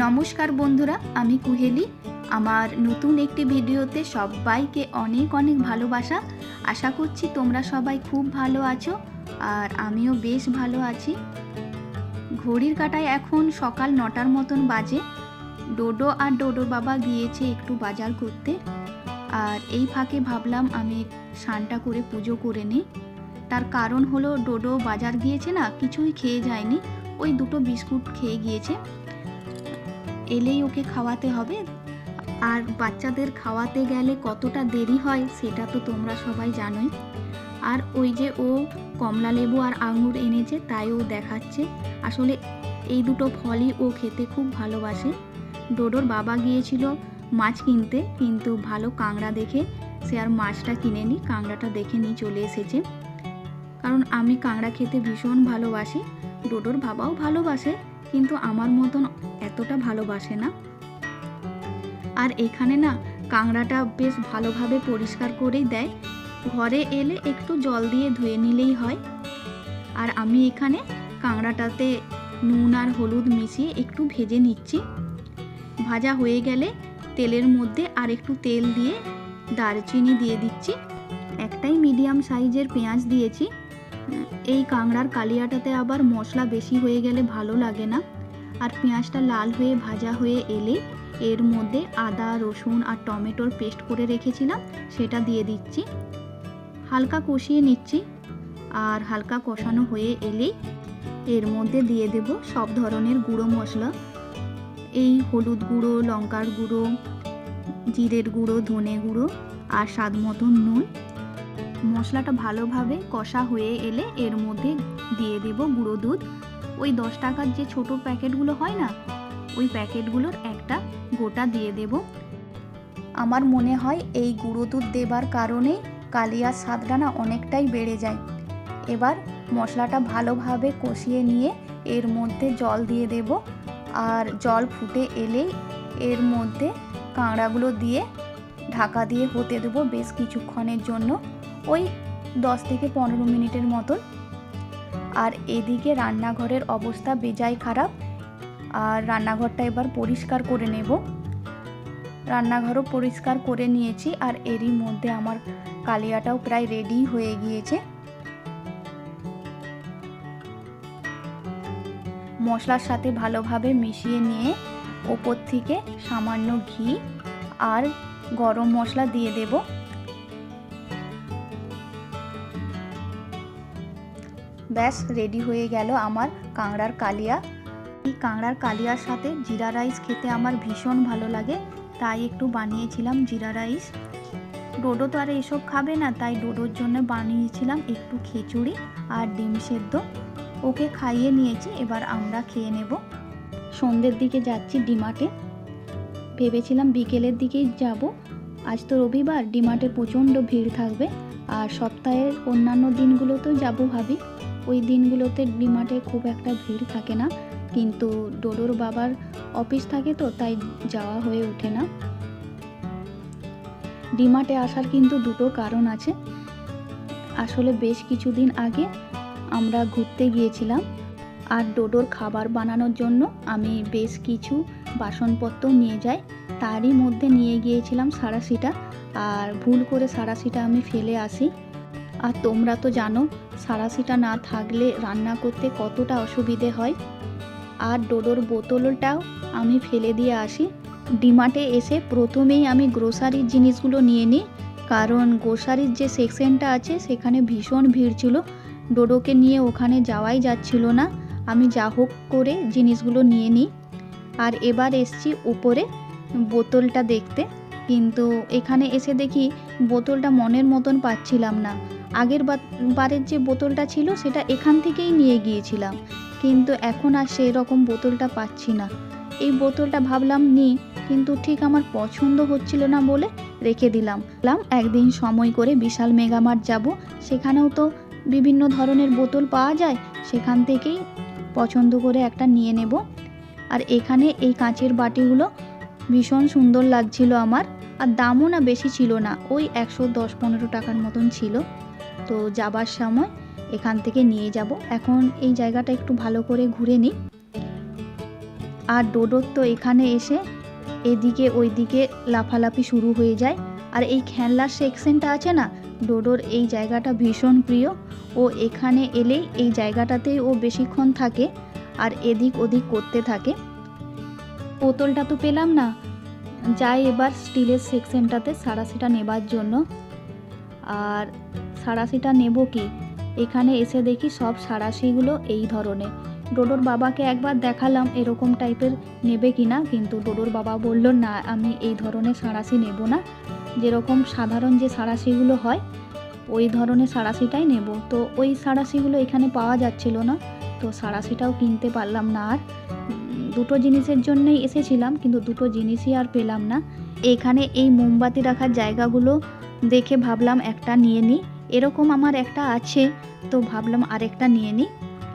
নমস্কার বন্ধুরা, আমি কুহেলি। আমার নতুন একটি ভিডিওতে সবাইকে অনেক অনেক ভালোবাসা। আশা করছি তোমরা সবাই খুব ভালো আছো আর আমিও বেশ ভালো আছি। ঘড়ির কাটায় এখন সকাল নটার মতন বাজে। ডোডো আর ডোডোর বাবা গিয়েছে একটু বাজার করতে। আর এই ফাঁকে ভাবলাম আমি স্নানটা করে পুজো করে নিই। তার কারণ হলো ডোডো বাজার গিয়েছে না, কিছুই খেয়ে যায়নি। ওই দুটো বিস্কুট খেয়ে গিয়েছে। এলেই ওকে খাওয়াতে হবে। আর বাচ্চাদের খাওয়াতে গেলে কতটা দেরি হয় সেটা তো তোমরা সবাই জানোই। আর ওই যে ও কমলা লেবু আর আঙুর এনেছে তাই ও দেখাচ্ছে। আসলে এই দুটো ফলই ও খেতে খুব ভালোবাসে। ডোডোর বাবা গিয়েছিল মাছ কিনতে, কিন্তু ভালো কাঁকড়া দেখে সে আর মাছটা কিনে কিনেনি, কাঁকড়াটা দেখে নিয়ে চলে এসেছে। কারণ আমি কাঁকড়া খেতে ভীষণ ভালোবাসি, ডোডোর বাবাও ভালোবাসে। কিন্তু আমার মতন এতটা ভালোবাসে না। আর এখানে না, কাঁকড়াটা বেশ ভালোভাবে পরিষ্কার করেই দেয়। ঘরে এলে একটু জল দিয়ে ধুয়ে নিলেই হয়। আর আমি এখানে কাঁকড়াটাতে নুন আর হলুদ মিশিয়ে একটু ভেজে নিচ্ছি। ভাজা হয়ে গেলে তেলের মধ্যে আর একটু তেল দিয়ে দারচিনি দিয়ে দিচ্ছি। একটাই মিডিয়াম সাইজের পেঁয়াজ দিয়েছি। এই কাঁকড়ার কালিয়াটাতে আবার মশলা বেশি হয়ে গেলে ভালো লাগে না? আর পেঁয়াজটা লাল হয়ে ভাজা হয়ে এলে এর মধ্যে আদা, রসুন আর টমেটোর পেস্ট করে রেখেছিলাম, সেটা দিয়ে দিচ্ছি। হালকা কষিয়ে নিচ্ছি। আর হালকা কষানো হয়ে এলেই এর মধ্যে দিয়ে দেব সব ধরনের গুঁড়ো মশলা। এই হলুদ গুঁড়ো, লঙ্কার গুঁড়ো, জিরের গুঁড়ো, ধনে গুঁড়ো আর স্বাদ মতন নুন। মশলাটা ভালোভাবে কষা হয়ে এলে এর মধ্যে দিয়ে দেব গুঁড়ো দুধ। ওই দশ টাকার যে ছোট প্যাকেটগুলো হয় না, ওই প্যাকেটগুলোর একটা গোটা দিয়ে দেব। আমার মনে হয় এই গুঁড়ো দুধ দেবার কারণে কালিয়ার স্বাদটা না অনেকটাই বেড়ে যায়। এবার মশলাটা ভালোভাবে কষিয়ে নিয়ে এর মধ্যে জল দিয়ে দেব। আর জল ফুটে এলেই এর মধ্যে কাঁকড়াগুলো দিয়ে ঢাকা দিয়ে হতে দেবো বেশ কিছুক্ষণের জন্য। ওই দশ থেকে পনেরো মিনিটের মতন। আর এদিকে রান্নাঘরের অবস্থা বেজায় খারাপ। আর রান্নাঘরটা এবার পরিষ্কার করে নেব। রান্নাঘরও পরিষ্কার করে নিয়েছি আর এরই মধ্যে আমার কালিয়াটাও প্রায় রেডি হয়ে গিয়েছে। মশলার সাথে ভালোভাবে মিশিয়ে নিয়ে ওপর থেকে সামান্য ঘি আর গরম মশলা দিয়ে দেব। ব্যাস রেডি হয়ে গেল আমার কাঁকড়ার কালিয়া। এই কাঁকড়ার কালিয়ার সাথে জিরা রাইস খেতে আমার ভীষণ ভালো লাগে, তাই একটু বানিয়েছিলাম জিরা রাইস ডোডো তো আর এইসব খাবে না, তাই ডোডোর জন্য বানিয়েছিলাম একটু খিচুড়ি আর ডিম সেদ্ধ। ওকে খাইয়ে নিয়েছি, এবার আমরা খেয়ে নেব। সন্ধ্যের দিকে যাচ্ছি ডিমাটে। ভেবেছিলাম বিকেলের দিকেই যাব। আজ তো রবিবার, ডিমাটে প্রচণ্ড ভিড় থাকবে। আর সপ্তাহের অন্যান্য দিনগুলোতেও যাব ভাবি। ওই দিনগুলোতে ডিমাটে খুব একটা ভিড় থাকে না। কিন্তু ডোডোর বাবার অফিস থাকে তো, তাই যাওয়া হয়ে ওঠে না। ডিমাটে আসার কিন্তু দুটো কারণ আছে। আসলে বেশ কিছুদিন আগে আমরা ঘুরতে গিয়েছিলাম আর ডোডোর খাবার বানানোর জন্য আমি বেশ কিছু বাসনপত্র নিয়ে যাই। তারই মধ্যে নিয়ে গিয়েছিলাম সারাশিটা। আর ভুল করে সারাশিটা আমি ফেলে আসি। আর তোমরা তো জানো, সারাশিটা না থাকলে রান্না করতে কতটা অসুবিধে হয়। আর ডোডোর বোতলটাও আমি ফেলে দিয়ে আসি। ডিমার্টে এসে প্রথমেই আমি গ্রোসারির জিনিসগুলো নিয়ে নিই, কারণ গ্রোসারির যে সেকশনটা আছে সেখানে ভীষণ ভিড় ছিল। ডোডোকে নিয়ে ওখানে যাওয়াই যাচ্ছিল না। আমি যা হোক করে জিনিসগুলো নিয়ে নিই। আর এবার এসছি উপরে বোতলটা দেখতে। কিন্তু এখানে এসে দেখি বোতলটা মনের মতন পাচ্ছিলাম না। আগের বারের যে বোতলটা ছিল সেটা এখান থেকেই নিয়ে গিয়েছিলাম। কিন্তু এখন আর সেই রকম বোতলটা পাচ্ছি না। এই বোতলটা ভাবলাম নি, কিন্তু ঠিক আমার পছন্দ হচ্ছিল না বলে রেখে দিলাম। একদিন সময় করে বিশাল মেগামার্ট যাব। সেখানেও তো বিভিন্ন ধরনের বোতল পাওয়া যায়, সেখান থেকেই পছন্দ করে একটা নিয়ে নেব। আর এখানে এই কাঁচের বাটিগুলো ভীষণ সুন্দর লাগছিল আমার। আর দামও না বেশি ছিল না, ওই একশো দশ পনেরো টাকার মতন ছিল। তো যাবার সময় এখান থেকে নিয়ে যাব। এখন এই জায়গাটা একটু ভালো করে ঘুরে নিই। আর ডোডোর তো এখানে এসে এদিকে ওইদিকে লাফালাফি শুরু হয়ে যায়। আর এই খেলনার সেকশনটা আছে না, ডোডোর এই জায়গাটা ভীষণ প্রিয়। ও এখানে এলেই এই জায়গাটাতেই ও বেশিক্ষণ থাকে আর এদিক ওদিক করতে থাকে। বোতলটা তো পেলাম না, যাই এবার স্টিলের সেকশনটাতে সারা সেটা নেবার জন্য। আর সারাশিটা নেব কি? এখানে এসে দেখি সব সারাশিগুলো এই ধরনের। ডোডোর বাবাকে একবার দেখালাম এরকম টাইপের নেবে কি না, কিন্তু ডোডোর বাবা বলল, না, আমি এই ধরনের সাঁড়াশি নেব না। যেরকম সাধারণ যে সাঁড়াশিগুলো হয়, ওই ধরনের সাঁড়াশিটাই নেব। তো ওই সাঁড়াশিগুলো এখানে পাওয়া যাচ্ছিল না, তো সাঁড়াশিটাও কিনতে পারলাম না আর। দুটো জিনিসের জন্যই এসেছিলাম, কিন্তু দুটো জিনিসই আর পেলাম না। এখানে এই মোমবাতি রাখার জায়গাগুলো দেখে ভাবলাম একটা নিয়ে নিই। এরকম আমার একটা আছে। তো ভাবলাম আরেকটা নিয়ে নিই।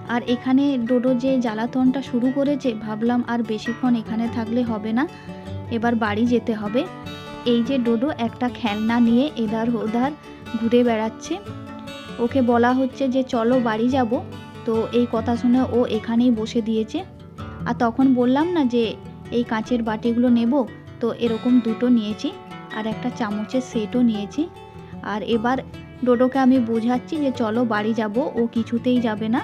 আর এখানে ডোডো যে জ্বালাতনটা শুরু করেছে, ভাবলাম আর বেশিক্ষণ এখানে থাকলে হবে না। এবার বাড়ি যেতে হবে। এই যে ডোডো একটা খেলনা নিয়ে এধার ওধার ঘুরে বেড়াচ্ছে। ওকে বলা হচ্ছে যে, চলো বাড়ি যাব। তো এই কথা শুনে ও এখানেই বসে দিয়েছে। আর তখন বললাম না যে, এই কাঁচের বাটিগুলো নেব। তো এরকম দুটো নিয়েছি। আর একটা চামচের সেটও নিয়েছি। আর এবার ডোডোকে আমি বোঝাচ্ছি যে চলো বাড়ি যাব, ও কিছুতেই যাবে না।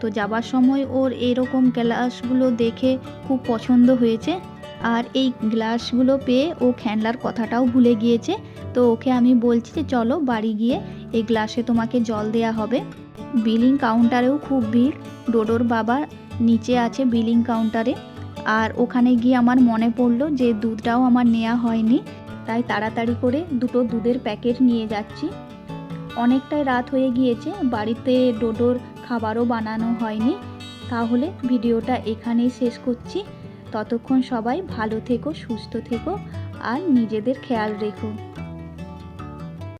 তো যাবার সময় ওর এরকম গ্লাসগুলো দেখে খুব পছন্দ হয়েছে। আর এই গ্লাসগুলো পেয়ে ও খেলনার কথাটাও ভুলে গিয়েছে। তো ওকে আমি বলছি যে চলো বাড়ি গিয়ে এই গ্লাসে তোমাকে জল দেয়া হবে। বিলিং কাউন্টারেও খুব ভিড়। ডোডোর বাবা নিচে আছে বিলিং কাউন্টারে। আর ওখানে গিয়ে আমার মনে পড়ল যে দুধটাও আমার নেওয়া হয়নি। তাই তাড়াতাড়ি করে দুটো দুধের প্যাকেট নিয়ে যাচ্ছি। অনেকটাই রাত হয়ে গিয়েছে, বাড়িতে ডোডোর খাবারও বানানো হয়নি। তাহলে ভিডিওটা এখানেই শেষ করছি। ততক্ষণ সবাই ভালো থেকো, সুস্থ থেকো, আর নিজেদের খেয়াল রেখো।